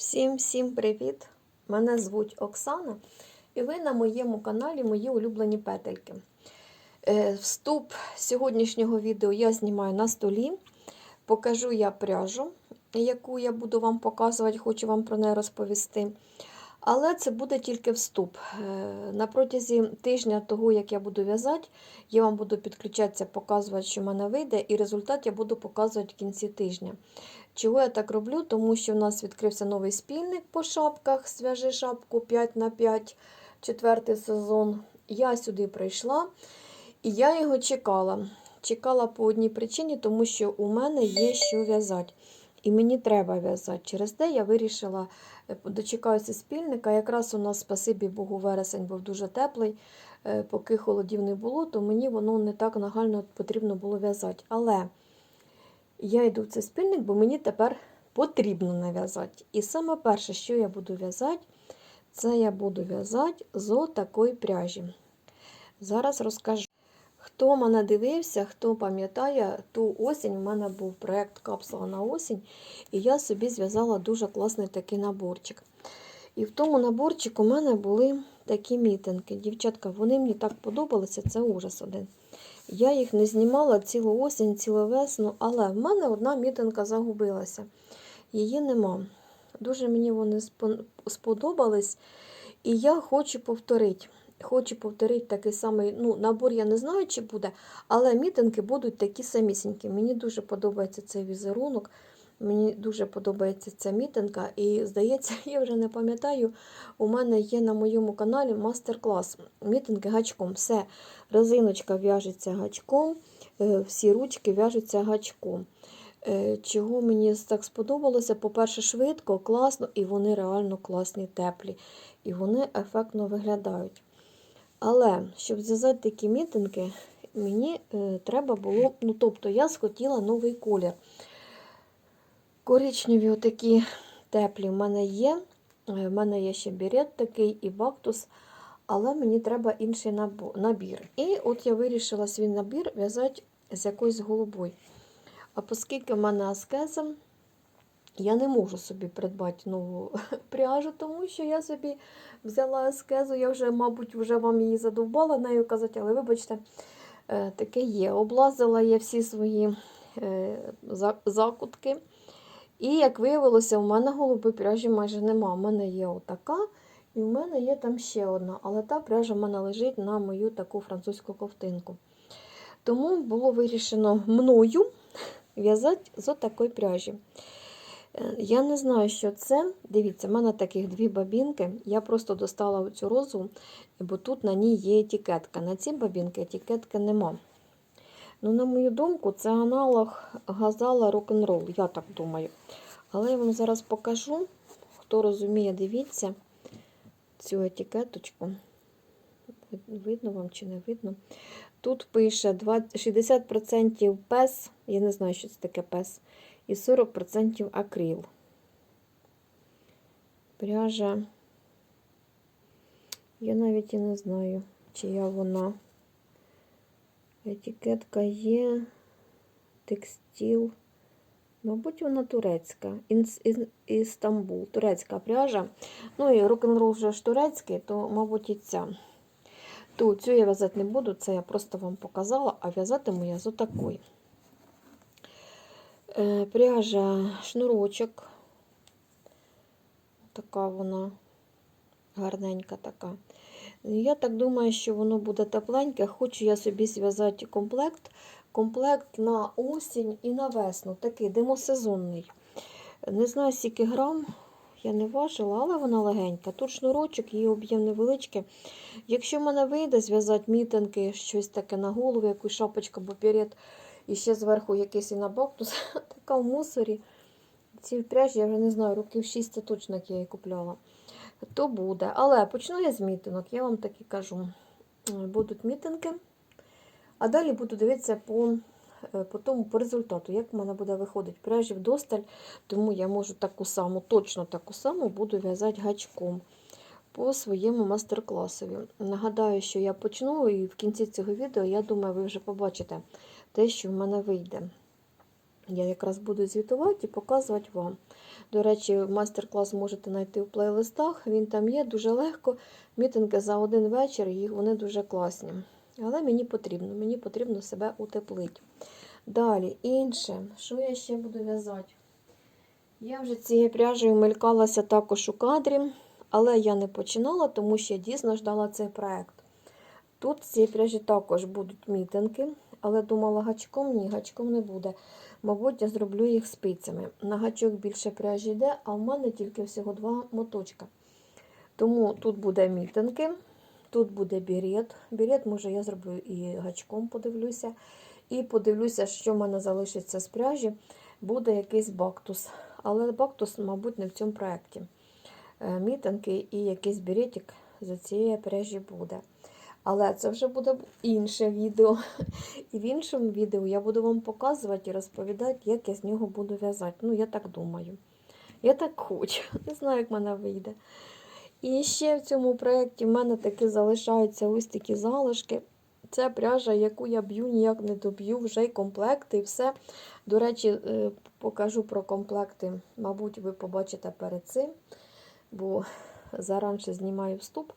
Всім всім привіт! Мене звуть Оксана, і ви на моєму каналі Мої улюблені петельки. Е, Вступ сьогоднішнього відео я знімаю на столі. Покажу я пряжу, яку я буду вам показувати, хочу вам про неї розповісти. Але це буде тільки вступ. Е, На протязі тижня того, як я буду в'язати, я вам буду підключатися, показувати, що в мене вийде, і результат я буду показувати в кінці тижня. Чого я так роблю? Тому що в нас відкрився новий спільник по шапках, свяжи шапку 5 на 5 четвертий сезон. Я сюди прийшла і я його чекала. Чекала по одній причині, тому що у мене є що в'язати. І мені треба в'язати. Через те я вирішила е, дочекаюся спільника. Якраз у нас, спасибі Богу, вересень був дуже теплий, е, поки холодів не було, то мені воно не так нагально потрібно було в'язати. Але я йду в цей спільник, бо мені тепер потрібно нав'язати. І саме перше, що я буду в'язати, це я буду в'язати з отакої пряжі. Зараз розкажу. Хто мене дивився, хто пам'ятає, ту осінь у мене був проєкт Капсула на осінь, і я собі зв'язала дуже класний такий наборчик. І в тому наборчику у мене були такі мітинки. Дівчатка, вони мені так подобалися, це ужас один. Я їх не знімала цілу осінь, цілу весну, але в мене одна мітинка загубилася. Її нема. Дуже мені вони сподобались, і я хочу повторити. Хочу повторити такий самий ну, набор, я не знаю, чи буде, але мітинки будуть такі самісінькі. Мені дуже подобається цей візерунок, мені дуже подобається ця мітинка. І, здається, я вже не пам'ятаю, у мене є на моєму каналі мастер-клас. Мітинги гачком. Все, резиночка в'яжеться гачком, е, всі ручки в'яжуться гачком. Е, Чого мені так сподобалося? По-перше, швидко, класно, і вони реально класні, теплі. І вони ефектно виглядають. Але щоб зв'язати такі мітинги, мені е, треба було, ну тобто я схотіла новий колір. Коричневі отакі теплі в мене є. Е, В мене є ще бірет такий і бактус, але мені треба інший набір. І от я вирішила свій набір в'язати з якоюсь голубою. А оскільки в мене аскеза, я не можу собі придбати нову пряжу, тому що я собі взяла аскезу, я вже, мабуть, вже вам її задовбала нею казати, але вибачте, е, таке є. Облазила я всі свої е, закутки. І, як виявилося, у мене голуби пряжі майже нема. У мене є отака, і в мене є там ще одна. Але та пряжа в мене лежить на мою таку французьку ковтинку. Тому було вирішено мною в'язати з отакої пряжі. Е, Я не знаю, що це. Дивіться, в мене таких дві бабінки. Я просто достала цю розу, бо тут на ній є етикетка. На цій бабінки етикетки нема. Ну, на мою думку, це аналог газала рок-н-рол, я так думаю. Але я вам зараз покажу. Хто розуміє, дивіться цю етикеточку. Видно вам чи не видно? Тут пише 60% пес, я не знаю, що це таке пес, і 40% акрил. Пряжа. Я навіть і не знаю, чия вона. Етикетка є, текстил. Мабуть, вона турецька. Істамбул. Турецька пряжа. Ну і рок-н-рол вже ж турецький, то, мабуть, і ця. Ту, цю я в'язати не буду, це я просто вам показала, а в'язатиму я з отакої. Е, пряжа шнурочок. Така вона гарненька така. Я так думаю, що воно буде тепленьке. Хочу я собі зв'язати комплект. Комплект на осінь і на весну. Такий демосезонний. Не знаю, скільки грам, я не важила, але вона легенька. Тут шнурочок, її об'єм невеличкий. Якщо в мене вийде зв'язати мітинки, щось таке на голову, якусь шапочку або перед, і ще зверху якийсь інабактус, така в мусорі. Ці пряжі, я вже не знаю, років 6 це точно як я її купляла. То буде. Але почну я з мітинок, я вам так кажу. Е, Будуть мітинги, а далі буду дивитися по, е, по тому по результату, як в мене буде виходити пряжі вдосталь, тому я можу таку саму, точно таку саму буду в'язати гачком по своєму мастер-класові. Нагадаю, що я почну, і в кінці цього відео, я думаю, ви вже побачите те, що в мене вийде. Я якраз буду звітувати і показувати вам. До речі, майстер-клас можете знайти в плейлистах. Він там є дуже легко. Мітинги за один вечір, їх вони дуже класні. Але мені потрібно, мені потрібно себе утеплити. Далі, інше, що я ще буду в'язати? Я вже цією пряжею мелькалася також у кадрі, але я не починала, тому що я дійсно ждала цей проект. Тут з цієї пряжі також будуть мітинги, але думала, гачком ні, гачком не буде. Мабуть, я зроблю їх спицями. На гачок більше пряжі йде, а в мене тільки всього два моточка. Тому тут буде мітинги, тут буде бірет. Бірет, може, я зроблю і гачком подивлюся. І подивлюся, що в мене залишиться з пряжі. Буде якийсь бактус. Але бактус, мабуть, не в цьому проєкті. Е, Мітинги і якийсь біретик з цієї пряжі буде. Але це вже буде інше відео. І в іншому відео я буду вам показувати і розповідати, як я з нього буду в'язати. Ну, я так думаю. Я так хочу. Не знаю, як мене вийде. І ще в цьому проєкті в мене таки залишаються ось такі залишки. Це пряжа, яку я б'ю, ніяк не доб'ю, вже й комплекти, і все. До речі, е, покажу про комплекти. Мабуть, ви побачите перед цим, бо заранше знімаю вступ,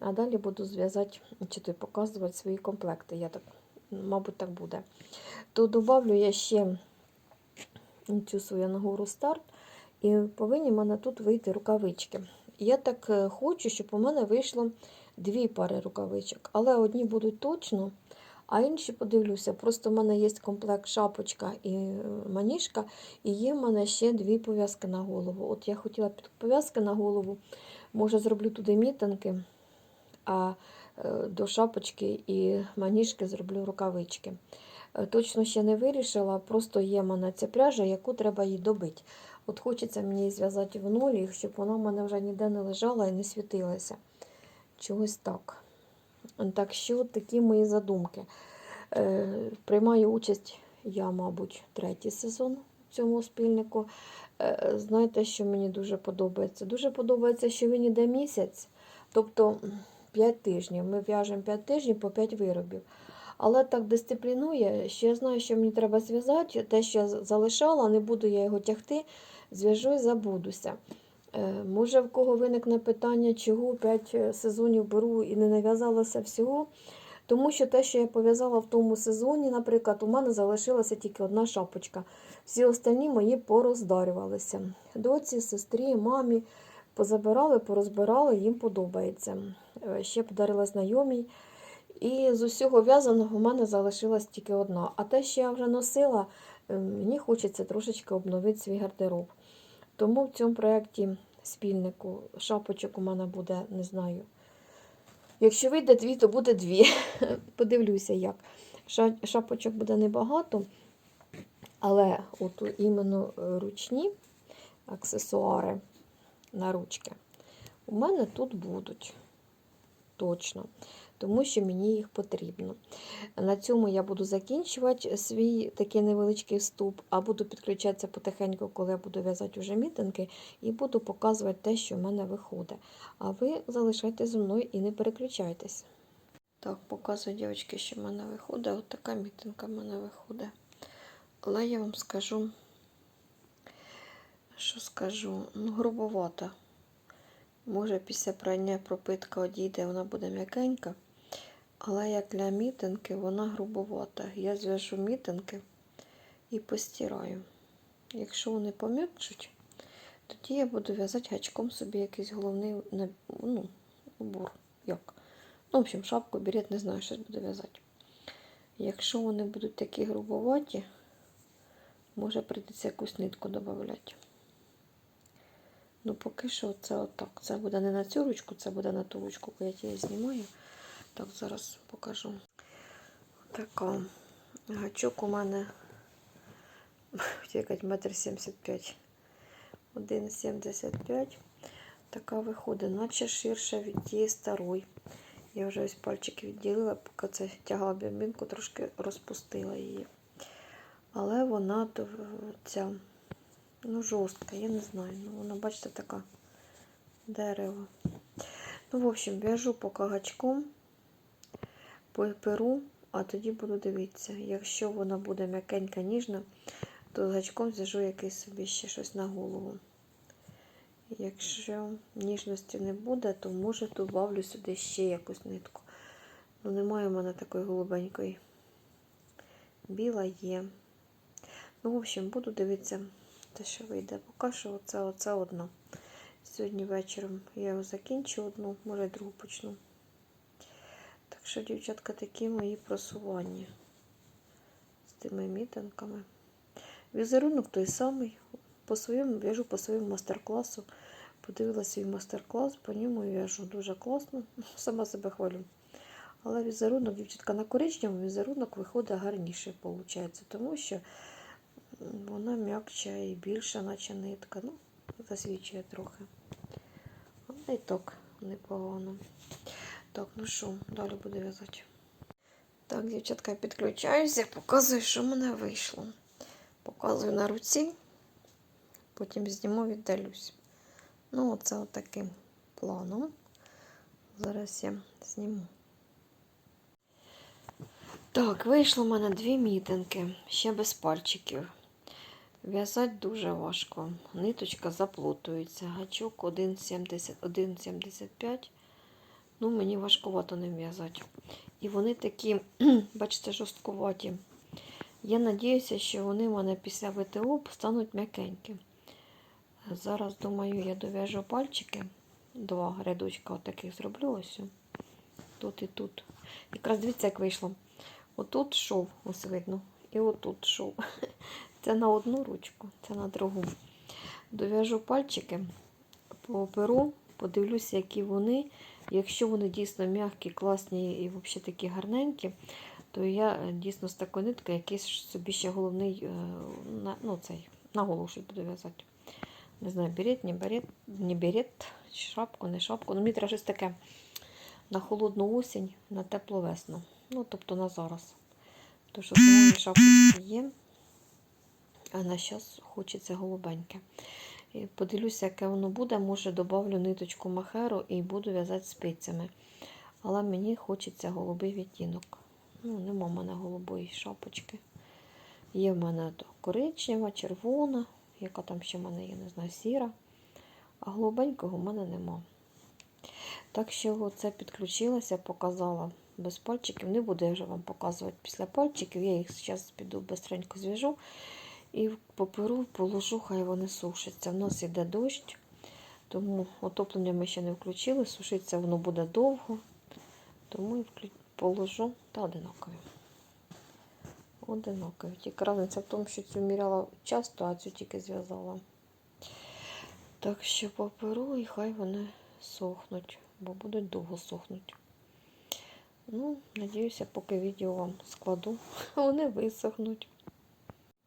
а далі буду зв'язати чи показувати свої комплекти. Я так, мабуть, так буде. То додавлю я ще цю свою нагору старт, і повинні в мене тут вийти рукавички. Я так е, хочу, щоб у мене вийшло дві пари рукавичок, але одні будуть точно, а інші подивлюся. Просто в мене є комплект шапочка і е, маніжка, і є в мене ще дві пов'язки на голову. От я хотіла під пов'язки на голову, може зроблю туди мітинки, а е, до шапочки і маніжки зроблю рукавички. Е, Точно ще не вирішила, просто є в мене ця пряжа, яку треба їй добити. От хочеться мені її зв'язати в нолі, щоб вона в мене вже ніде не лежала і не світилася. Чогось так. Так що такі мої задумки. Е, приймаю участь я, мабуть, третій сезон в цьому спільнику. Знаєте, що мені дуже подобається? Дуже подобається, що він іде місяць, тобто 5 тижнів. Ми в'яжемо 5 тижнів по 5 виробів. Але так дисциплінує, що я знаю, що мені треба зв'язати. Те, що я залишала, не буду я його тягти, зв'яжу і забудуся. Е, Може, в кого виникне питання, чого 5 сезонів беру і не нав'язалося всього. Тому що те, що я пов'язала в тому сезоні, наприклад, у мене залишилася тільки одна шапочка. Всі останні мої пороздарювалися. Доці, сестрі, мамі позабирали, порозбирали, їм подобається. Е, Ще подарила знайомій. І з усього в'язаного в мене залишилась тільки одна. А те, що я вже носила, е, мені хочеться трошечки обновити свій гардероб. Тому в цьому проєкті спільнику шапочок у мене буде, не знаю. Якщо вийде дві, то буде дві. Подивлюся, як. Ша- Шапочок буде небагато, але от іменно ручні аксесуари на ручки у мене тут будуть. Точно. Тому що мені їх потрібно. На цьому я буду закінчувати свій такий невеличкий вступ, а буду підключатися потихеньку, коли я буду в'язати вже мітинги, і буду показувати те, що в мене виходить. А ви залишайтеся зі мною і не переключайтесь. Так, показую, дівчатки, що в мене виходить. От така мітинка в мене виходить. Але я вам скажу, що скажу, ну, грубовата. Може, після прання пропитка одійде, вона буде м'якенька. Але як для мітинки вона грубовата. Я зв'яжу мітинки і постираю. Якщо вони пом'якчуть, тоді я буду в'язати гачком собі якийсь головний ну, убор. Як? Ну, в общем, шапку, берет, не знаю, щось буду в'язати. Якщо вони будуть такі грубоваті, може прийдеться якусь нитку додати. Ну, поки що це отак. Це буде не на цю ручку, це буде на ту ручку, бо я її знімаю. Так, зараз покажу. Така. Гачок у мене метр сімдесят п'ять. 1,75. Така виходить, наче ширша від тієї старої. Я вже ось пальчики відділила, поки це тягала бімбінку, трошки розпустила її. Але вона ця, ну, жорстка, я не знаю. Ну, вона, бачите, така дерево. Ну, в общем, в'яжу поки гачком, перу, а тоді буду дивитися. Якщо вона буде м'якенька, ніжна, то з гачком зв'яжу якийсь собі ще щось на голову. Якщо ніжності не буде, то може добавлю сюди ще якусь нитку. Ну, немає в мене такої голубенької. Біла є. Ну, в общем, буду дивитися, те, що вийде. Поки що оце, оце одно. Сьогодні вечором я його закінчу одну, може другу почну. Так що, дівчатка, такі мої просування з тими мітинками. Візерунок той самий. По своєму в'яжу по своєму мастер-класу. Подивилася свій мастер-клас, по ньому в'яжу дуже класно. Сама себе хвалю. Але візерунок, дівчатка, на коричневому візерунок виходить гарніше, виходить, тому що вона м'якча і більша, наче нитка. Ну, засвічує трохи. Але і так непогано. Так, ну що, далі буду в'язати. Так, дівчатка, я підключаюся, показую, що в мене вийшло. Показую на руці, потім зніму, віддалюсь. Ну, оце отаким планом. Зараз я зніму. Так, вийшло в мене дві мітинки, ще без пальчиків. В'язати дуже важко. Ниточка заплутується. Гачок 1,75. Ну, мені важкувато ним в'язати. І вони такі, бачите, жорсткуваті. Я надіюся, що вони в мене після ВТО стануть м'якенькі. Зараз, думаю, я дов'яжу пальчики. Два рядочка таких зроблю ось. Тут і тут. Якраз дивіться, як вийшло. Отут шов, ось видно. І отут шов. Це на одну ручку, це на другу. Дов'яжу пальчики, поперу, подивлюся, які вони. Якщо вони дійсно м'які, класні і взагалі такі гарненькі, то я дійсно з такої нитки якийсь собі ще головний е, ну, цей, на голову щось буду в'язати. Не знаю, берет, не берет, не берет, шапку, не шапку. Ну, мені треба щось таке на холодну осінь, на теплу весну. Ну, тобто на зараз. Тому що шапочки є. А на зараз хочеться голубеньке. І подивлюся, яке воно буде. Може, додавлю ниточку махеру і буду в'язати спицями. Але мені хочеться голубий відтінок. Ну, нема в мене голубої шапочки. Є в мене коричнева, червона, яка там ще в мене є, не знаю, сіра. А голубенького в мене нема. Так що це підключилася, показала без пальчиків. Не буду я вже вам показувати після пальчиків. Я їх зараз піду бистренько зв'яжу. І паперу положу, хай вони сушаться. В нас іде дощ, тому отоплення ми ще не включили, сушиться воно буде довго, тому положу та одинакові. Одинакові. Тільки різниця в тому, що цю міряла часто, а цю тільки зв'язала. Так що паперу і хай вони сохнуть, бо будуть довго сохнути. Ну, надіюся, поки відео вам складу, вони висохнуть.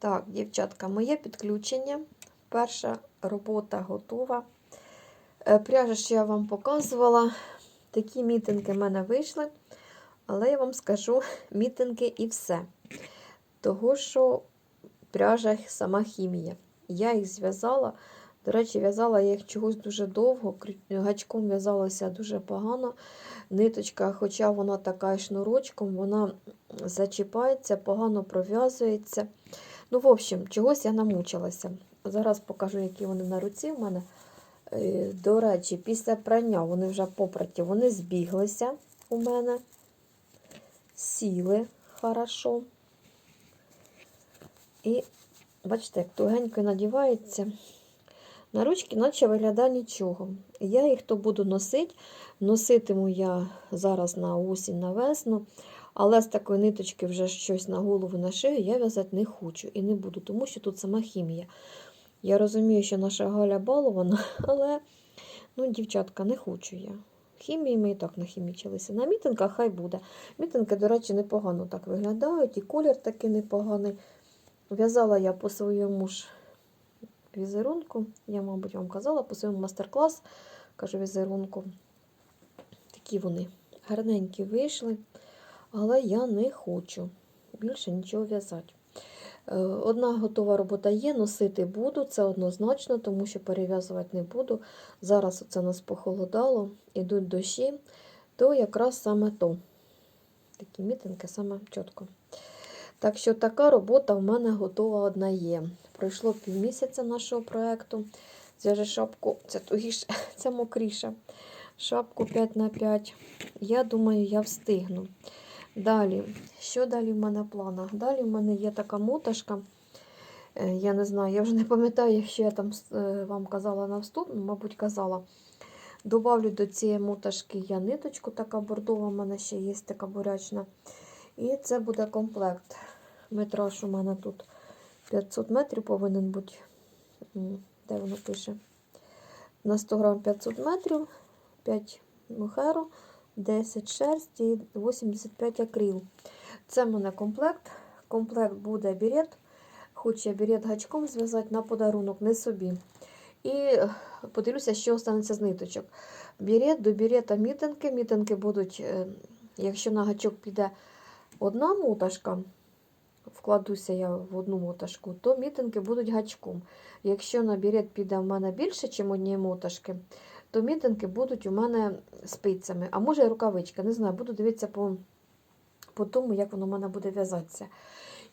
Так, дівчатка, моє підключення. Перша робота готова. Е, Пряжа, що я вам показувала, такі мітинги в мене вийшли. Але я вам скажу мітинги і все. Того, що пряжа сама хімія. Я їх зв'язала. До речі, в'язала я їх чогось дуже довго, гачком в'язалася дуже погано. Ниточка, хоча вона така шнурочком, вона зачіпається, погано пров'язується. Ну, в общем, чогось я намучилася. Зараз покажу, які вони на руці в мене. Е, До речі, після прання вони вже попраті, вони збіглися у мене, сіли хорошо. І, бачите, як тугенько надівається. На ручки, наче виглядає нічого. Я їх то буду носити. Носитиму я зараз на осінь, на весну. Але з такої ниточки вже щось на голову на шию я в'язати не хочу і не буду, тому що тут сама хімія. Я розумію, що наша Галя балована, але, ну, дівчатка, не хочу я. Хімії ми і так нахімічилися. На мітинках хай буде. Мітинки, до речі, непогано так виглядають, і колір такий непоганий. В'язала я по своєму ж візерунку. Я, мабуть, вам казала, по своєму мастер-клас, кажу, візерунку. Такі вони гарненькі вийшли. Але я не хочу більше нічого в'язати. Е, Одна готова робота є, носити буду, це однозначно, тому що перев'язувати не буду. Зараз це нас похолодало, ідуть дощі, то якраз саме то. Такі мітинки саме чітко. Так що така робота в мене готова одна є. Пройшло півмісяця нашого проєкту. Зв'яжи шапку, це тугіше, це мокріше. Шапку 5 на 5 Я думаю, я встигну. Далі, що далі в мене в планах? Далі в мене є така моташка. Е, Я не знаю, я вже не пам'ятаю, якщо я там е, вам казала на вступ, ну, мабуть, казала. Добавлю до цієї моташки я ниточку, така бордова в мене ще є, така бурячна. І це буде комплект. Метраж у мене тут 500 метрів повинен бути. Де воно пише? На 100 грам 500 метрів, 5 мохеру, 10 шерсть і 85 акрил. Це в мене комплект. Комплект буде берет. Хочу я берет гачком зв'язати на подарунок, не собі. І е, подивлюся, що останеться з ниточок. Берет до берета мітинки. Мітинки будуть, е, якщо на гачок піде одна моташка, вкладуся я в одну моташку, то мітинки будуть гачком. Якщо на берет піде в мене більше, ніж однієї моташки, то мітинки будуть у мене спицями, а може і рукавичка. Не знаю, буду дивитися по, по тому, як воно в мене буде в'язатися.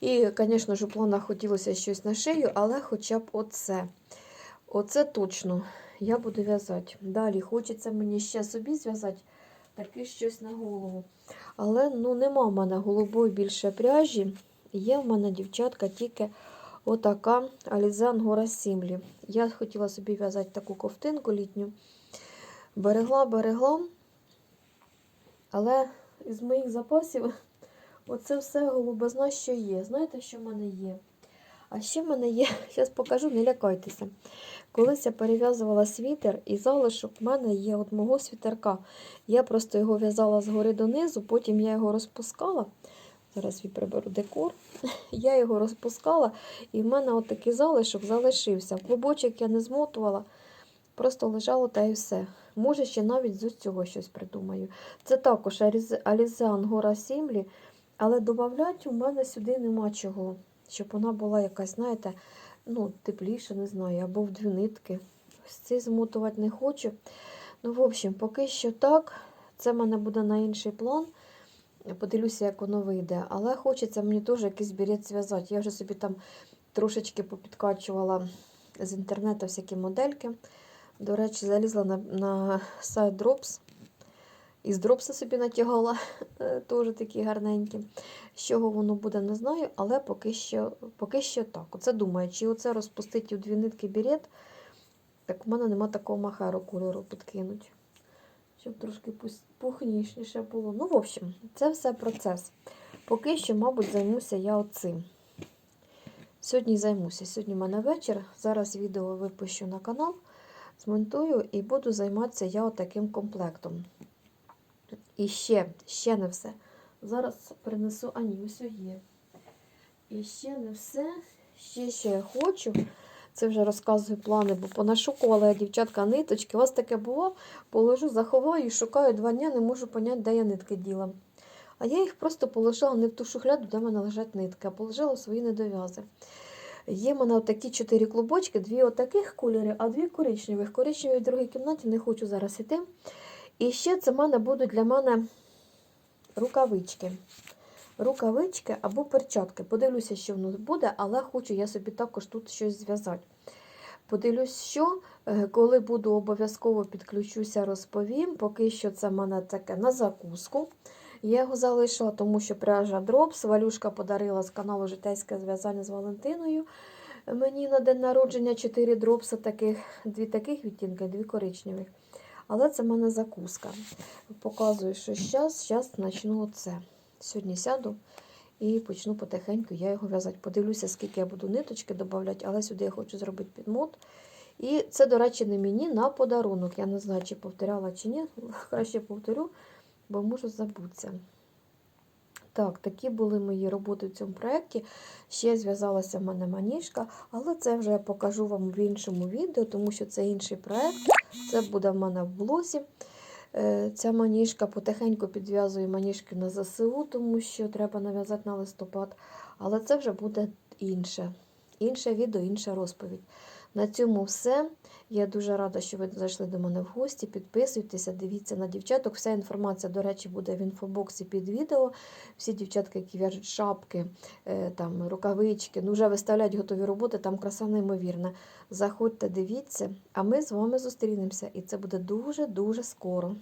І, звісно ж, хотілося щось на шию, але хоча б оце. Оце точно я буду в'язати. Далі хочеться мені ще собі зв'язати таке щось на голову. Але ну, нема в мене голубої більше пряжі. Є в мене, дівчатка, тільки отака Alize Angora Simli. Я хотіла собі в'язати таку ковтинку літню. Берегла, берегла. Але із моїх запасів оце все голубизна, що є. Знаєте, що в мене є? А ще в мене є, зараз покажу, не лякайтеся. Колись я перев'язувала світер, і залишок в мене є от мого світерка. Я просто його в'язала згори донизу, потім я його розпускала. Зараз я приберу декор. Я його розпускала, і в мене от такий залишок залишився. Клубочок я не змотувала, просто лежало та і все. Може, ще навіть з цього щось придумаю. Це також Alize Angora Simli, але додати у мене сюди нема чого щоб вона була якась, знаєте, ну, тепліша, не знаю, або в дві нитки. Ось цей змотувати не хочу. Ну, в общем, поки що так. Це в мене буде на інший план. Я Подивлюся, як воно вийде. Але хочеться мені теж якийсь берет зв'язати. Я вже собі там трошечки попідкачувала з інтернету всякі модельки. До речі, залізла на, на сайт Drops. Із дропса собі натягала, теж такі гарненькі. З чого воно буде, не знаю, але поки що поки що так. Оце думаю, чи оце розпустити у дві нитки берет, так у мене нема такого махару кольору підкинуть. Щоб трошки пухнішніше було. Ну, в общем, це все процес. Поки що, мабуть, займуся я оцим. Сьогодні займуся. Сьогодні в мене вечір. Зараз відео випущу на канал, змонтую і буду займатися я отаким комплектом. І ще, ще не все. Зараз принесу, а ні, ось є. І ще не все. Ще що я хочу. Це вже розказую плани, бо понашукувала я дівчатка ниточки. У вас таке було, положу, заховаю шукаю два дні, не можу поняти, де я нитки діла. А я їх просто положила не в ту шухляду, де в мене лежать нитки, а положила свої недов'язи. Є в мене такі чотири клубочки, дві отаких кольорів, а дві коричневих. Коричневі в другій кімнаті не хочу зараз іти. І ще це в мене будуть для мене рукавички. Рукавички або перчатки. Подивлюся, що воно буде, але хочу я собі також тут щось зв'язати. Подивлюсь, що, е, коли буду обов'язково підключуся, розповім. Поки що це в мене таке на закуску. Я його залишила, тому що пряжа Дропс. Валюшка подарила з каналу Житейське зв'язання з Валентиною. Мені на день народження 4 дропси, таких, дві таких відтінки, дві коричневих. Але це в мене закуска. Показую, що зараз, зараз почну оце. Сьогодні сяду і почну потихеньку я його в'язати. Подивлюся, скільки я буду ниточки додавати, але сюди я хочу зробити підмот. І це, до речі, не мені на подарунок. Я не знаю, чи повторяла, чи ні. Краще повторю, бо можу забутися. Так, такі були мої роботи в цьому проєкті. Ще зв'язалася в мене маніжка, але це вже я покажу вам в іншому відео, тому що це інший проєкт. Це буде в мене в блозі. Е, Ця маніжка потихеньку підв'язую маніжки на ЗСУ, тому що треба нав'язати на листопад. Але це вже буде інше. Інше відео, інша розповідь. На цьому все. Я дуже рада, що ви зайшли до мене в гості. Підписуйтеся, дивіться на дівчаток. Вся інформація, до речі, буде в інфобоксі під відео. Всі дівчатки, які в'яжуть шапки, е, там, рукавички, ну вже виставляють готові роботи, там краса неймовірна. Заходьте, дивіться, а ми з вами зустрінемося. І це буде дуже-дуже скоро.